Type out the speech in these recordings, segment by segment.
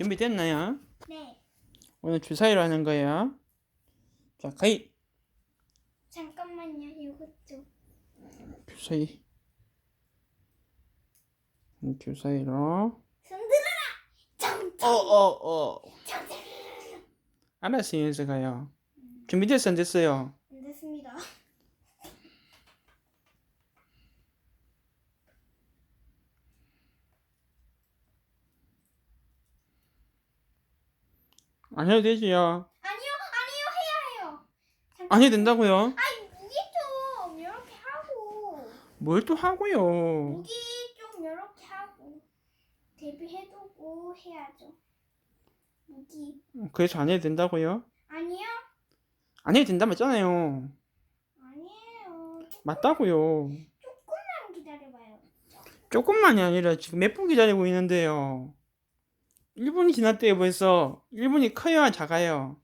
준비됐나요? 네. 오늘 주사위로 하는 거예요. 자, 가위. 잠깐만요. 이것도. 주사위. 음, 주사위로. 손들어라. 짱. 어, 어, 어. 짱. 알았어요, 연서가요. 준비됐어, 안 됐어요? 안 됐습니다. 안 해도 되지요? 아니요, 아니요, 해야 해요. 잠깐. 안 해도 된다고요? 아이 무기 좀 이렇게 하고 뭘 또 하고요? 무기 좀 이렇게 하고 대비해두고 해야죠. 무기 그래서 안 해도 된다고요? 아니요, 안 해도 된다 맞잖아요. 아니에요. 맞다고요. 조금만 기다려봐요. 조금만이 아니라 지금 몇 분 기다리고 있는데요. 1분이 지났대요, 벌써. 1분이 커요, 작아요?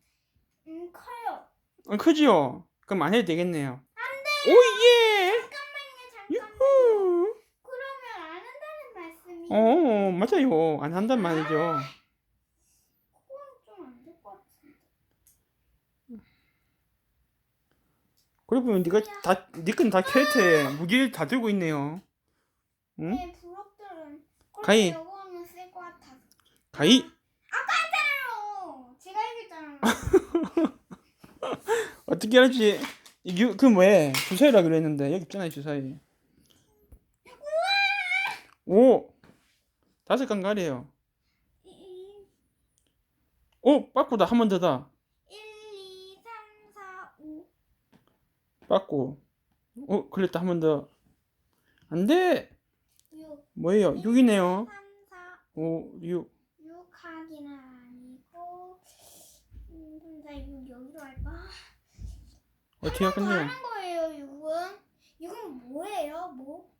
음 커요. 어, 크지요? 그럼 안 해도 되겠네요. 안 돼! 오, 예! 잠깐만요, 잠깐만. 유후! 그러면 안 한다는 말씀이? 어, 맞아요. 안 한단 말이죠. 그건 좀안 될 것 같은데. 그리고 보면 네가 다, 캐릭터에 무기를 다 들고 있네요. 응? 네, 부록들은. 것 같아서. 가위! 했잖아요. 제가 이겼잖아요. 어떻게 알았지? 이게, 그 뭐해? 주사위라 그랬는데. 여기 있잖아요, 주사위. 오! 다섯 칸 가래요. 이- 오! 빠꾸다. 한 번 더다. 1, 2, 3, 4, 5. 빠꾸. 어, 걸렸다. 한 번 더. 안 돼! 6. 뭐예요? 6이네요. 3, 4, 5, 6. 6 하기는 아니고. 음, 나 이거 여기로 할까? 어떻게 할더 건데요? 거예요, 6은. 6은 뭐예요, 뭐?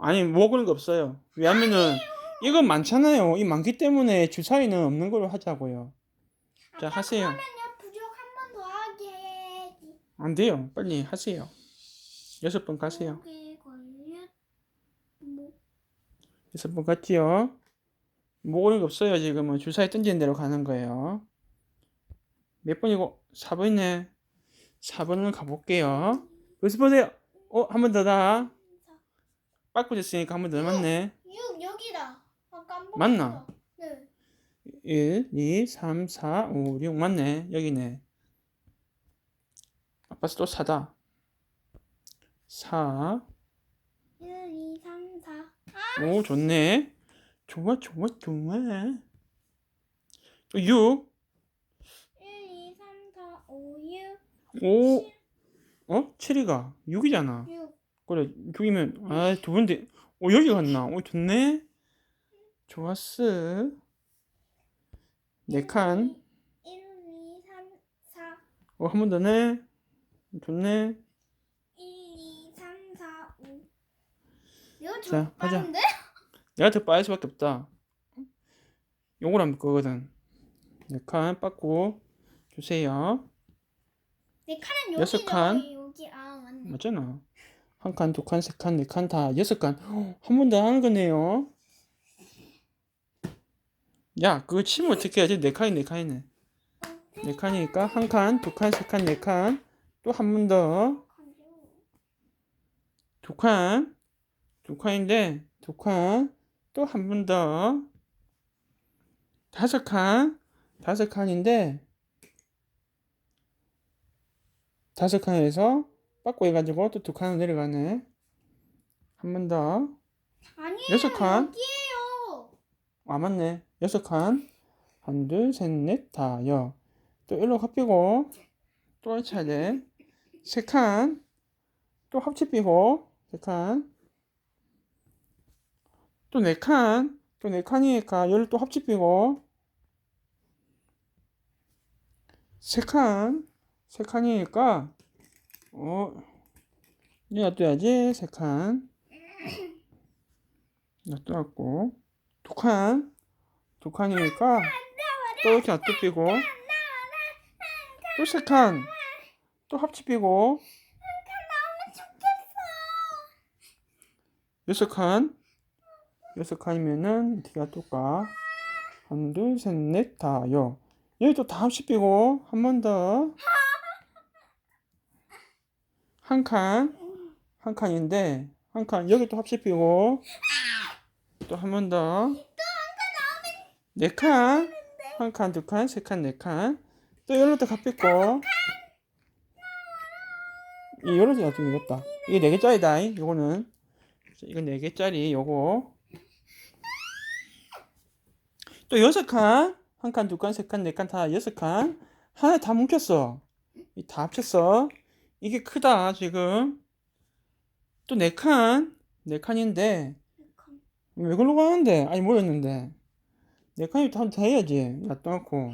아니, 뭐 그런 거 없어요. 왜냐면은, 이건 많잖아요. 이 많기 때문에 주사위는 없는 걸로 하자고요. 자, 아까 하세요. 그러면요, 부족 한 번 더 하게 해야지. 안 돼요. 빨리 하세요. 여섯 번 가세요. 목에 걸려. 뭐? 여섯 번 갔지요? 거 없어요. 지금은 주사위 던지는 대로 가는 거예요. 몇 번이고? 4번이네. 4번을 가볼게요. 여기서 보세요. 어, 한 번 더다. 빠꾸 됐으니까 한 번 더 맞네. 6 여기다. 아까 안 맞나? 네. 1, 2, 3, 4, 5, 6 맞네. 여기네. 아빠 또 4다. 4, 1, 2, 3, 4. 5 좋네. 좋아, 좋아, 좋아. 또 6, 1, 2, 3, 4, 5, 6. 5, 어? 7이가 6이잖아. 6. 그래, 6이면, 아, 두 번째, 오, 여기 갔나? 오, 좋네. 좋았어. 네 칸. 1, 2, 3, 4. 어, 한 번더 내. 좋네. 1, 2, 3, 4, 5. 이거 자, 좀 가자. 빠른데? 내가 더 빠를 수밖에 없다. 요걸 한번 거거든. 네 칸 빠꾸 주세요. 내 칸은 여기 여섯 칸. 여기 아 맞네. 맞잖아. 한 칸, 두 칸, 세 칸, 네 칸 다 여섯 칸. 한 번 더 하는 거네요. 야, 그거 치면 어떻게 해야지? 네 칸이 네 칸이네. 네 칸이니까 한 칸, 두 칸, 세 칸, 네 칸. 또 한 번 더. 두 칸. 두 칸인데 두 칸. 또 한 번 더. 다섯 칸. 다섯 칸인데 다섯 칸에서 빠꾸 해가지고 또 두 칸을 내려가네. 한 번 더. 아니에요. 여섯 칸. 여기에요. 아 맞네. 여섯 칸. 한, 둘, 셋, 넷, 다, 여. 또 일로 합비고 또 합쳐야 돼. 세 칸. 또 합치 삐고 세 칸. 또네 칸. 또네 칸이니까 열을 또 합치 삐고 세 칸. 세 칸이니까 어 놔둬야지 세 칸. 놔둬갖고 두 칸. 두 칸이니까 또 이렇게 놔두고 또세 칸. 또 합치비고 여섯 칸 여섯 칸이면은 어떻게 놔둘까 한, 둘, 셋, 넷, 다요. 여기 또 다 합치고 한 번 더. 한 칸, 한 칸인데 한 칸 여기 또 합치고 또 한 번 더. 네 칸, 한 칸, 두 칸, 세 칸, 네 칸. 또 여기로 또 합치고. 이 요런 데좀 이겼다. 이게 네 개짜리다. 요거는 이건 네 개짜리. 요거. 또 여섯 칸, 한 칸, 두 칸, 세 칸, 네 칸 다 여섯 칸. 하나 다 뭉쳤어. 이다 합쳤어. 이게 크다 지금. 또 네 칸, 네 칸인데 왜 그러고 가는데? 아니 모였는데. 네 칸이 다, 다 해야지. 놔둬놓고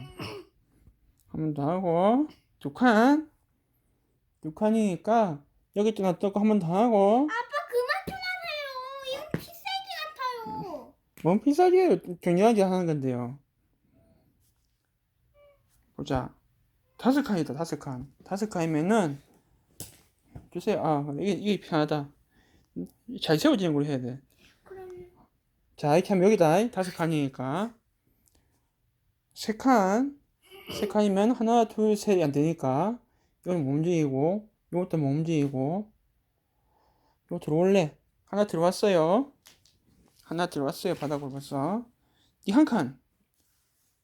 한번 더 하고 두 칸, 두 칸이니까 여기 또 놔두고 한번 더 하고. 아빠 그만 좀 하세요. 이거 필살기 같아요. 뭔 필살기예요? 중요하게 하는 건데요. 보자. 다섯 칸이다, 다섯 칸. 다섯 칸이면은, 주세요. 아, 이게, 이게 편하다. 잘 세워지는 걸로 해야 돼. 자, 이렇게 하면 여기다. 다섯 칸이니까. 세 칸. 세 칸이면 하나, 둘, 셋이 안 되니까. 이건 못 움직이고, 이것도 못 움직이고. 이거 들어올래. 하나 들어왔어요. 하나 들어왔어요. 바닥으로 벌써. 이 한 칸.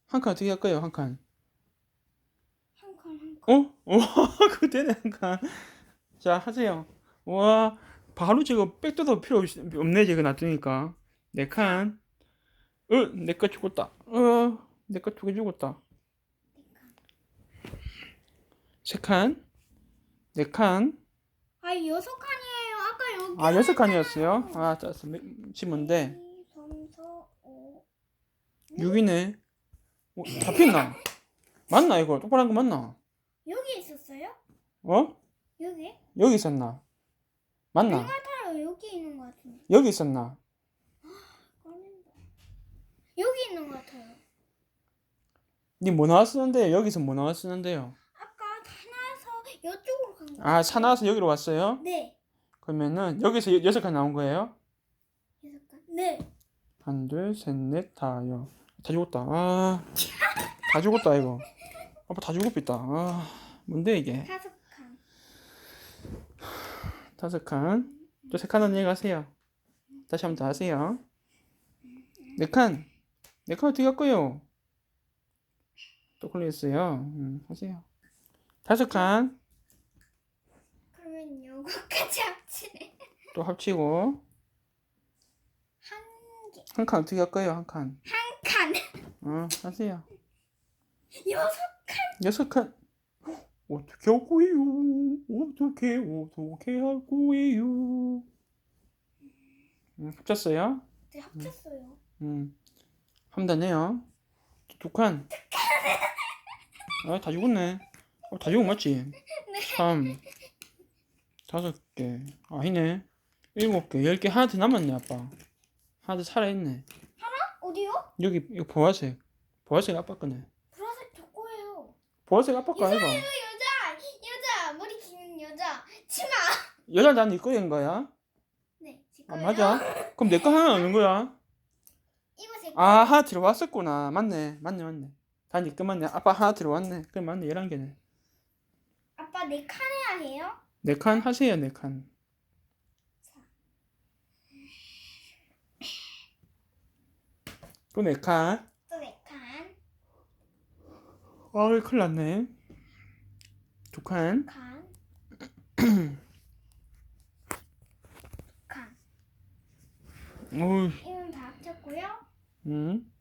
한 칸 어떻게 할까요? 한 칸. 한 칸, 한 칸. 어? 와, 그거 되네, 한 칸. 자, 하세요. 와, 바로 지금 백도도 필요 없, 없네, 지금 놔두니까. 네 칸. 어, 내거 죽었다. 어, 내거 두개 죽었다. 세 칸. 네 칸. 아 여섯 칸이에요. 아, 여섯 칸이었어요. 아, 짜 치면데. 3, 4, 5. 6이네. 어, 잡혔나? 맞나, 이거? 똑바로 한 거 맞나? 여기 있었어요? 어? 여기? 여기 있었나? 맞나? 같아요. 여기 있는 것 같은데. 여기 있었나? 꺼낸다. 여기 있는 것 같아요. 니 뭐 나왔었는데 여기서 뭐 나왔었는데요? 아까 하나서 이쪽으로 간 거. 아, 차 나와서 여기로 왔어요? 네. 그러면은 여기서 여- 여섯 칸 나온 거예요? 여섯 칸. 네. 한, 둘, 셋, 넷, 다요. 다 죽었다. 아, 다 죽었다 이거. 아빠 다 죽었겠다. 아, 뭔데 이게? 다섯 칸. 다섯 칸. 또 세칸 안녕히 가세요. 다시 한번 더 하세요. 네 칸. 네 칸 어떻게 할 거예요? 또 걸렸어요. 음, 하세요. 다섯 칸. 요거까지 합치네. 또 합치고 한 개. 한 칸 어떻게 할 거예요? 한 칸. 한 칸. 어, 하세요. 여섯 여섯 칸. 어떻게 할 거예요? 어떻게 어떻게 할 거예요? 음, 합쳤어요? 개 합쳤어요. 음, 함다네요. 두 칸. 아, 다 죽었네. 어, 다 죽은 거 맞지? 삼, 다섯 개. 아니네. 일곱 개, 열 개. 하나 더 남았네, 아빠. 하나 더 살아있네. 어디요? 여기, 이거 보라색. 보라색 아빠 거네. 보라색 저 거예요. 보라색 아빠 거 아이가? 여자, 여자, 머리 긴 여자. 치마. 여자 난네 거인 거야? 네, 제 아, 거예요. 맞아? 그럼 내 거 하나 없는 거야? 이거 제 거. 아, 하나 들어왔었구나. 맞네. 맞네, 맞네. 다니 거 맞네. 아빠 하나 들어왔네. 그럼 맞네. 11개네. 아빠 내 칸 해야 해요? 네 칸 하세요, 네 칸. 또 네 칸. 또내 칸. 아, 큰일 났네. 두 칸. 칸. 칸. 이건 다 합쳤고요. 음.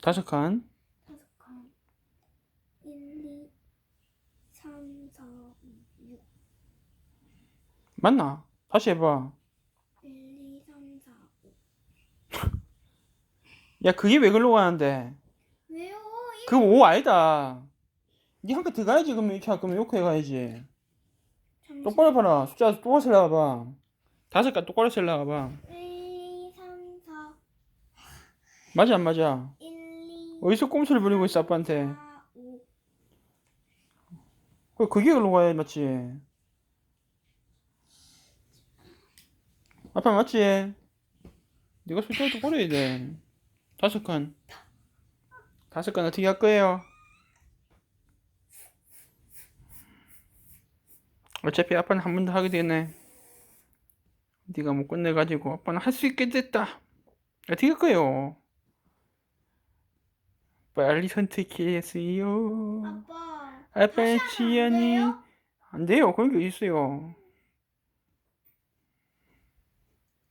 다섯 칸. 다섯 칸. 1, 2, 3, 4, 5, 6. 맞나? 다시 해봐. 1, 2, 3, 4, 5. 야, 그게 왜 글로 가는데? 왜요? 이 그거 5 아니다. 니 한 칸 더 가야지. 그러면 이렇게 할 거면 이렇게 가야지. 잠시. 똑바로 봐라. 숫자 똑바로 세려봐. 다섯 칸 똑바로 세려봐. 1, 2, 3, 4. 맞아, 안 맞아? 1, 2, 어디서 꼼수를 부리고 있어, 아빠한테? 4, 5. 그, 그게 글로 가야 맞지? 아빠 맞지? 네가 똑바로 해야 돼. 다섯 칸. 다섯 칸 어떻게 할 거예요? 어차피 아빠는 한 번 더 하게 되네. 네가 못 끝내가지고 아빠는 할 수 있게 됐다. 어떻게 할 거예요? 빨리 선택했어요. 아빠. 아빠 지연이 안 돼요? 안 돼요. 그런 게 있어요.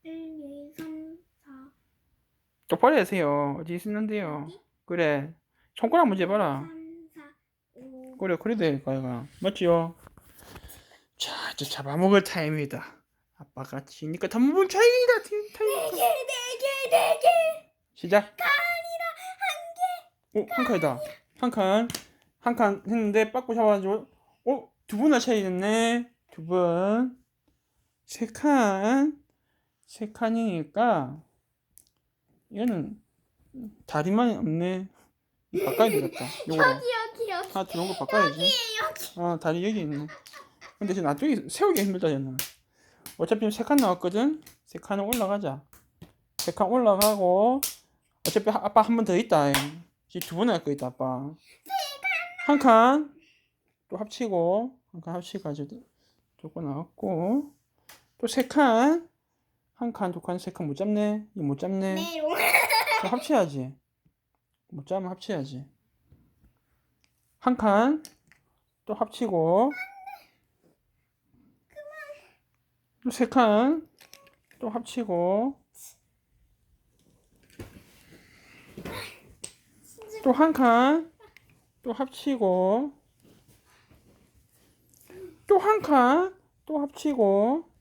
1, 2, 3, 4. 똑바로 하세요. 어디 있는데요? 그래. 손가락 문제 봐라. 3, 4, 5. 그래, 그래 될까, 얘가. 맞지요? 자, 이제 잡아먹을 타임이다. 아빠가 지니까 더 먹을 타임이다. 타임. 4개, 4개, 4개. 시작. 오, 한 칸이다. 한 칸. 한 칸 했는데 빠꾸 잡아가지고, 어, 두 번나 차이 됐네. 두 번. 세 칸. 세 칸이니까, 얘는 다리만 없네. 바꿔야 되겠다. 요거. 여기, 여기, 여기. 하나 들어온 거 바꿔야지. 여기. 아, 다리 여기 있네. 근데 지금 나중에 세우기 힘들다, 얘는. 어차피 세 칸 나왔거든? 세 칸은 올라가자. 세 칸 올라가고, 어차피 하- 아빠 한 번 더 있다. 지금 두 번 할 거 있다, 아빠. 한 칸, 또 합치고, 한 칸 합치가지고, 조금 나왔고, 또 세 칸, 한 칸, 두 칸, 세 칸 못 잡네. 이거 못 잡네. 네, 합쳐야지. 못 잡으면 합쳐야지. 한 칸, 또 합치고, 또 세 칸, 또 합치고, 또 한 칸, 또 합치고, 또 한 칸, 또 합치고,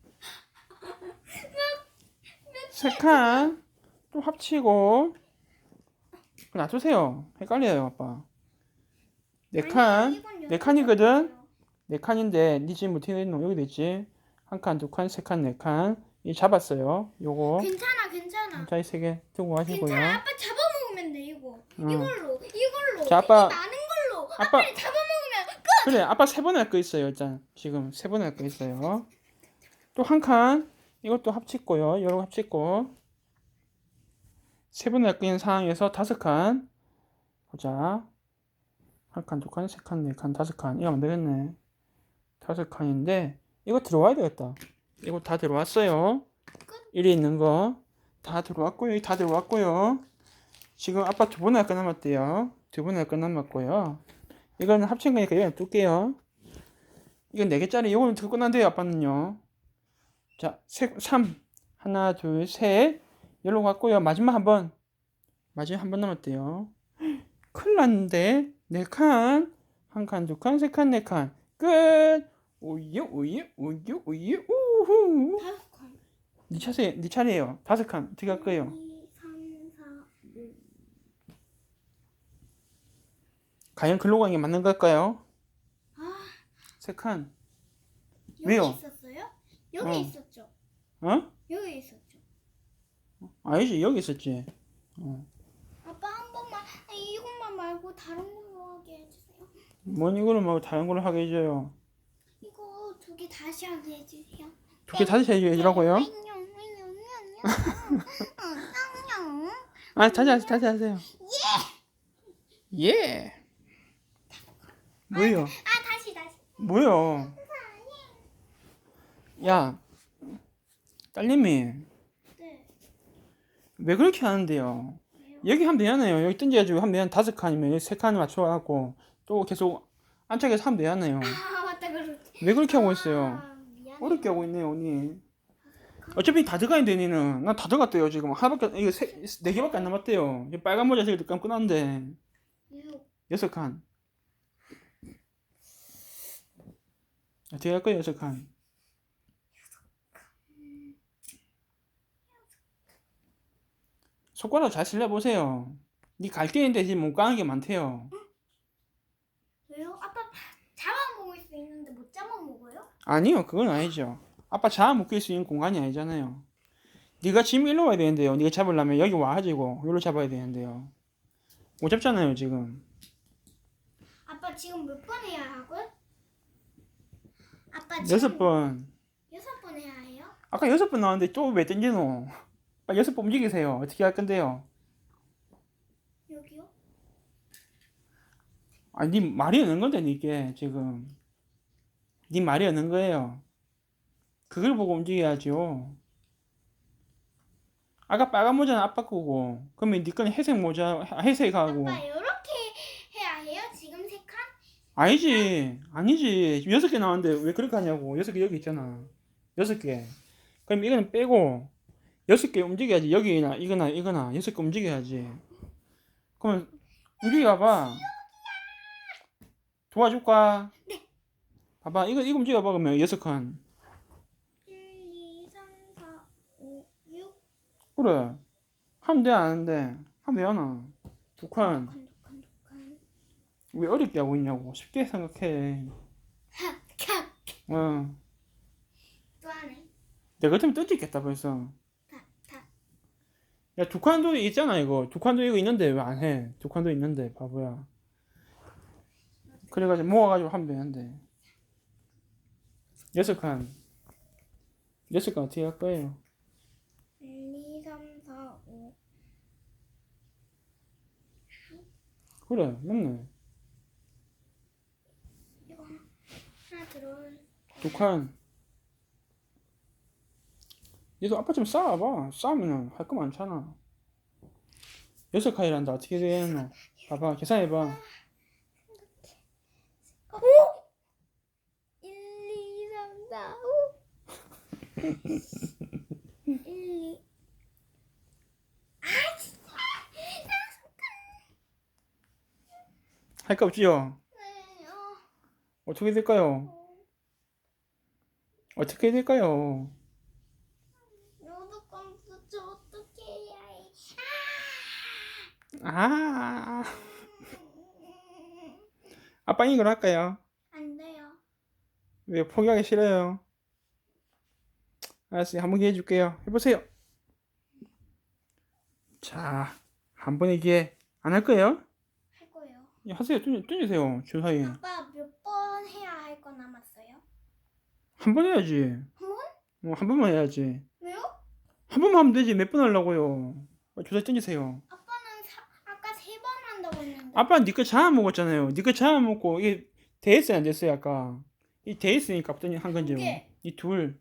세 칸, 또 합치고, 놔두세요. 헷갈려요, 아빠. 네 칸, 네 칸이거든? 네 칸인데, 니 지금 어떻게 됐노? 여기 됐지? 한 칸, 두 칸, 세 칸, 네 칸. 이 잡았어요. 요거. 괜찮아, 괜찮아. 자, 이 세 개 두고 가시고요. 괜찮아. 아빠 잡아먹으면 돼, 이거. 응. 이걸로, 이걸로. 자, 아빠. 이 많은 걸로. 아빠. 잡아먹으면 그래, 아빠 세 번 할 거 있어요, 일단. 지금 세 번 할 거 있어요. 또 한 칸, 이것도 합치고요. 요거 합치고. 세번할거 있는 상황에서 다섯 칸. 보자. 한 칸, 두 칸, 세 칸, 네 칸, 다섯 칸. 이거 하면 되겠네. 다섯 칸인데, 이거 들어와야 되겠다. 이거 다 들어왔어요. 1에 있는 거. 다 들어왔고요. 다 들어왔고요. 지금 아빠 두번할거 남았대요. 두번할거 남았고요. 이거는 합친 거니까 여기 둘게요. 이건 4개짜리 이거는 더 끝난대요 아빠는요. 자, 세, 3 하나 둘 셋 열로 갔고요. 마지막 한 번. 마지막 한 번 남았대요. 큰일 났는데 4칸 한 칸, 두 칸, 세 칸, 네 칸. 끝. 오예 오예 오예 오예. 다섯 칸. 네 차례 네 차례예요. 다섯 칸 어떻게 할 거예요? 2, 3, 4, 5. 과연 글로 가는 게 맞는 걸까요? 아, 세 칸. 여기 왜요? 있었어요? 여기 어. 있었죠. 어? 여기 있었죠. 아니지 여기 있었지. 아빠 한 번만 아, 이것만 말고 다른 걸로 하게 해주세요. 뭔 이거를 뭐 다른 걸로 하게 해줘요. 이거 두 개 다시 하게 해주세요. 두 개 다시 해주라고요? 아 다시 하세요 다시 하세요. 예. 예. 뭐예요? 아 다시 다시. 뭐요? 야, 딸님이 네. 왜 그렇게 하는데요? 여기 하면 되잖아요. 여기 던져가지고 하면 되잖아. 다섯 칸이면 여기 세 칸을 맞춰갖고 또 계속 안짝에서 하면 되잖아요. 아 맞다 그렇지. 왜 그렇게 하고 있어요? 아, 미안해. 어렵게 하고 있네요, 언니. 어차피 다 들어가야 돼, 니는. 난 다 들어갔대요, 지금. 하나밖에, 이거 세, 네 개밖에 안 남았대요. 이 빨간 모자 색을 감고 났는데. 육. 여섯 칸. 어떻게 할 거예요, 여섯 칸? 손가락 잘 쓸려보세요. 니 갈게인데 지금 못 가는 게 많대요. 왜요? 아빠 잡아먹을 수 있는데 못 잡아먹어요? 아니요, 그건 아니죠. 아빠 묶일 수 있는 공간이 아니잖아요. 네가 지금 일로 와야 되는데요. 네가 잡으려면 여기 와가지고 여기로 잡아야 되는데요. 못 잡잖아요, 지금. 아빠 지금 몇 번 해야 하고요? 아빠 지금 여섯 번. 여섯 번 해야 해요? 아까 여섯 번 나왔는데 또 왜 땡기노? 아, 여섯 번 움직이세요. 어떻게 할 건데요? 여기요? 아니, 말이 없는 건데, 네 이게 지금. 네 말이 없는 거예요. 그걸 보고 움직여야죠. 아까 빨간 모자는 아빠 거고, 그러면 네 거는 회색 모자, 회색하고. 아빠, 이렇게 해야 해요? 지금 세 칸? 아니지, 아니지. 여섯 개 나왔는데 왜 그렇게 하냐고. 여섯 개 여기 있잖아. 여섯 개. 그럼 이거는 빼고, 여섯 개 움직여야지. 여기나 이거나 이거나. 여섯 개 움직여야지. 그러면 움직여 봐. 도와줄까? 봐봐. 이거 이거 움직여 봐 그러면. 여섯 칸. 1, 2, 3, 4, 5, 6 그래. 하면 돼 안 돼? 하면 두칸. 칸, 두 칸, 왜 어렵게 하고 있냐고. 쉽게 생각해. 하, 칸. 어. 또 하네. 내가 같으면 던지겠다 벌써 야, 두 칸도 있잖아, 이거. 두 칸도 이거 있는데 왜 안 해? 두 칸도 있는데, 바보야. 그래가지고 모아가지고 하면 되는데. 여섯 칸. 여섯 칸 어떻게 할 거예요? 1, 2, 3, 4, 5 그래, 맞네. 이거 하나 들어올 두 칸. 얘도 아빠 좀 쌓아봐. 쌓으면 할 거 많잖아. 여섯 칸이란다. 어떻게 되노? 봐봐, 계산해봐. 1, 2, 3, 4, 5 1, 2 아 진짜 할 거 없지요? 네, 어, 어떻게 될까요? 어. 어떻게 될까요? 로드건 부츠 어떻게 해야 해? 아, 아! 아빠 이걸 할까요? 안 돼요. 왜 포기하기 싫어요? 알았어요. 한번 기회 줄게요. 해보세요. 자, 한 번의 기회 안 할 거예요? 할 거예요. 예, 하세요. 던지, 던지세요. 주사위에. 아빠 몇 번 해야 할 거 남았어요? 한 번 해야지. 한 번? 어, 한 번만 해야지. 왜요? 한 번만 하면 되지. 몇 번 하려고요? 어, 주사위 던지세요. 아빠는 사, 아까 세 번 한다고 했는데. 아빠는 니거 잘 먹었잖아요. 니거 잘 먹고 이게 대했어요, 안 됐어요, 아까? 이 대했으니까 던한 건지. 두 개. 이 둘.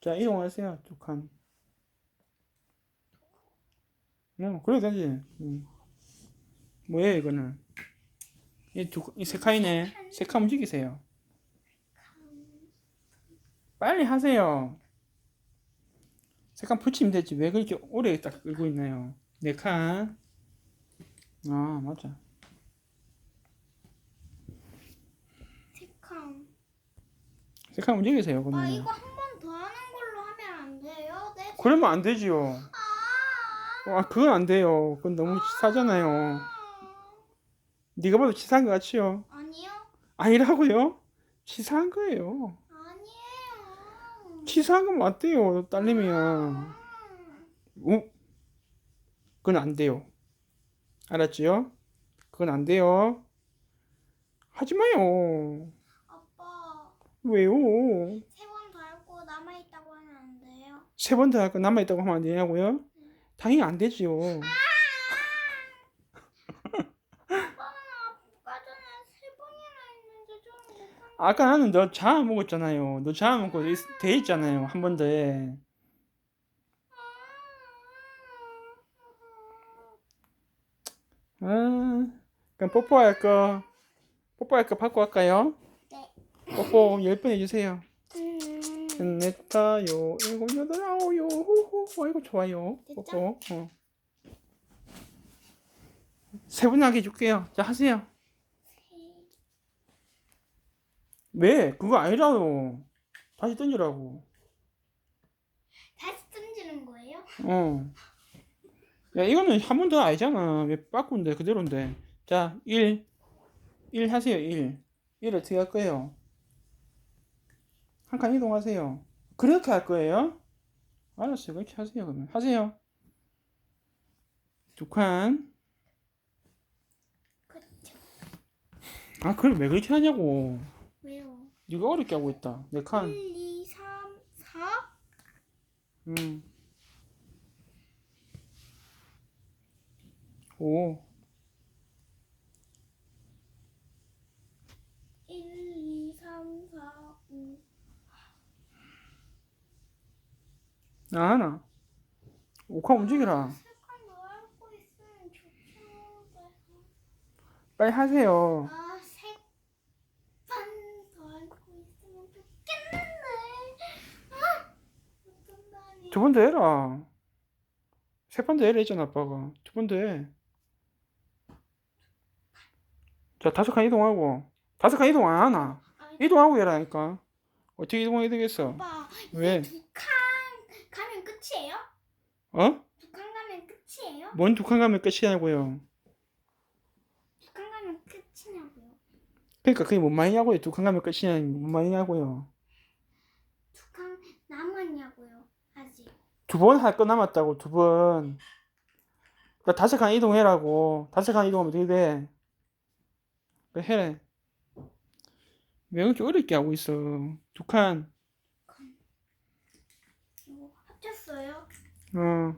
자, 이동하세요. 두 칸. 어, 그래도 되지. 음. 뭐예요, 이거는? 이 두, 이 세 칸이네. 세 칸 움직이세요. 빨리 하세요. 세 칸 붙이면 되지. 왜 그렇게 오래 딱 끌고 있나요? 네 칸. 아, 맞아. 세칸 움직이세요, 아 그러면. 이거 한 번 더 하는 걸로 하면 안 돼요? 네. 그러면 안 되지요. 아. 아, 그건 안 돼요. 그건 너무 치사잖아요. 네가 봐도 치사한 것 같지요? 아니요. 아니라고요? 치사한 거예요. 아니에요. 치사한 건 맞대요. 아. 어? 그건 안 돼요. 알았지요? 그건 안 돼요. 하지 마요. 아빠 왜요? 세 번더할거 남아 있다고 하면 안 돼요? 세 번 더 할거 남아있다고 하면 안 되냐고요? 당연히 안 되지요. 아빠는 아까 전에 세 번이나 했는데 좀 못한 아까 나는 너 자 먹었잖아요. 너 자 먹고 있- 돼 있잖아요. 한 번더 해. 아, 그럼 뽀뽀할 거, 뽀뽀할 거 받고 할까요? 네. 뽀뽀 열번 해주세요. 음. 넷다요, 일곱, 여덟, 아홉요, 호호, 아이고 좋아요. 됐죠? 뽀뽀. 어. 세분 하게 해줄게요. 자 하세요. 왜? 그거 아니라고. 다시 던지라고. 다시 던지는 거예요? 어. 야, 이거는 한 번 더 아니잖아. 왜 빠꾸인데, 그대로인데. 자, 1. 1 하세요, 1. 1 어떻게 할 거예요? 한 칸 이동하세요. 그렇게 할 거예요? 알았어요. 그렇게 하세요, 그러면. 하세요. 두 칸. 그렇죠. 아, 그걸 왜 그렇게 하냐고. 왜요? 이거 어렵게 하고 있다. 네 칸. 1, 2, 3, 4? 음. 오. 1, 2, 3, 4, 5. 나 하나. 오카 움직이라. 빨리 하세요. 두 번째 해라. 세 번째 해라 했잖아, 아빠가. 두 번째 해. 자 다섯 칸 이동하고 다섯 칸 이동 안 하나 이동하고 해라니까 어떻게 이동해야 되겠어 오빠, 왜? 두칸 가면 끝이에요? 어? 두 칸 가면 끝이에요? 뭔 두 칸 가면 끝이냐고요 두 칸 가면 끝이냐고요? 그러니까 그게 뭔 말이냐고요 두 칸 가면 끝이냐 뭔 말이냐고요 두 칸 남았냐고요? 아직. 두 번 할 거 남았다고 두 번. 그러니까 다섯 칸 이동해라고. 다섯 칸 이동하면 어떻게 돼? 그 해. 왜 이렇게 어렵게 하고 있어? 두 칸. 이거 합쳤어요? 어.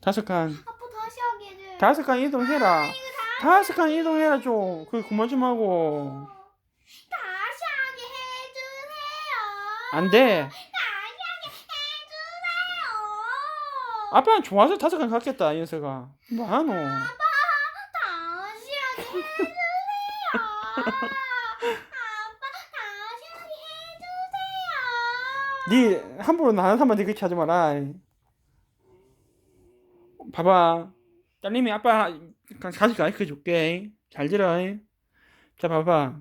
다섯 칸. 아빠 다시 해줘요. 다섯 칸 이동해라. 다섯 칸 이동해라 좀. 그 그만 좀 하고. 다시 하게 해주세요. 안 돼. 다시 하게 해주세요. 아빠는 좋아서 다섯 칸이 녀석아. 뭐하노? 아빠 니 함부로 나는 사람한테 그렇게 하지 마라. 봐봐. 딸님이 아빠 가- 가서 가르쳐 줄게. 잘 들어. 자, 봐봐.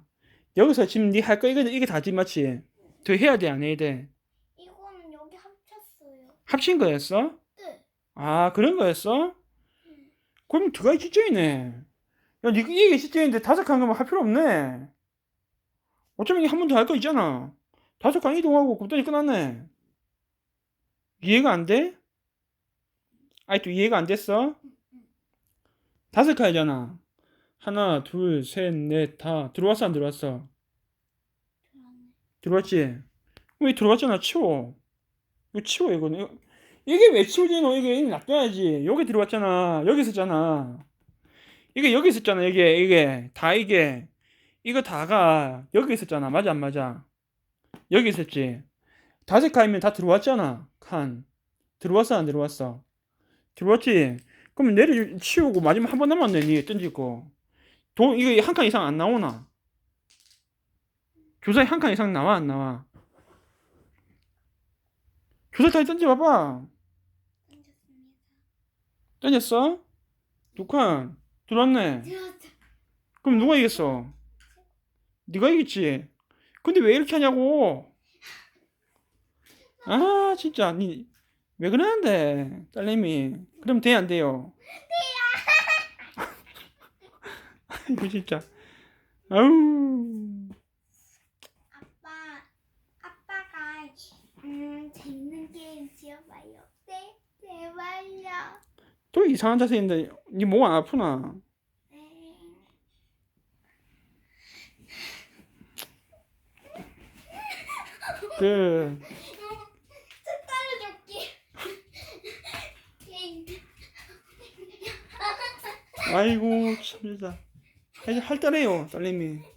여기서 지금 니할거 이거 이게 다지 맞지? 더 해야 돼, 안 해야 돼? 이거는 여기 합쳤어요. 합친 거였어? 네. 아, 그런 거였어? 그럼 두가 실전이네. 야, 니 이게 실전인데 다섯 칸 가면 할 필요 없네. 어쩌면 한 번 더 할 거 있잖아. 다섯 칸 이동하고 곱더니 끝났네. 이해가 안 돼? 아이 또 이해가 안 됐어? 다섯 칸이잖아. 하나, 둘, 셋, 넷, 다 들어왔어 안 들어왔어? 들어왔지? 왜 들어왔잖아 치워. 이거 치워. 이거- 이게 왜 치우지 너 이게 놔둬야지. 여기 들어왔잖아. 여기 있었잖아. 이게 여기 있었잖아. 이게 이게 다 이게 이거 다가 여기 있었잖아. 맞아 안 맞아? 여기 있었지. 다섯 칸이면 다 들어왔잖아. 칸 들어왔어 안 들어왔어? 들어왔지. 그럼 내려 치우고 마지막 한 번 남았네. 니 던지고. 돈 이거 한 칸 이상 안 나오나? 주사위 한칸 이상 나와 안 나와? 주사위 다시 던져봐봐. 던졌어? 두 칸. 들어왔네. 그럼 누가 이겼어? 네가 이겼지. 근데 왜 이렇게 하냐고. 아 진짜 니 왜 그러는데 딸내미. 그럼 돼 안 돼요? 이거 진짜. 아우. 아빠, 아빠가 음 재밌는 게임 지어봐요. 네, 제발요. 또 이상한 자세 인데 니목안 아프나? 네. 그. 아이고 참 진짜. 이제 할따래요 딸내미.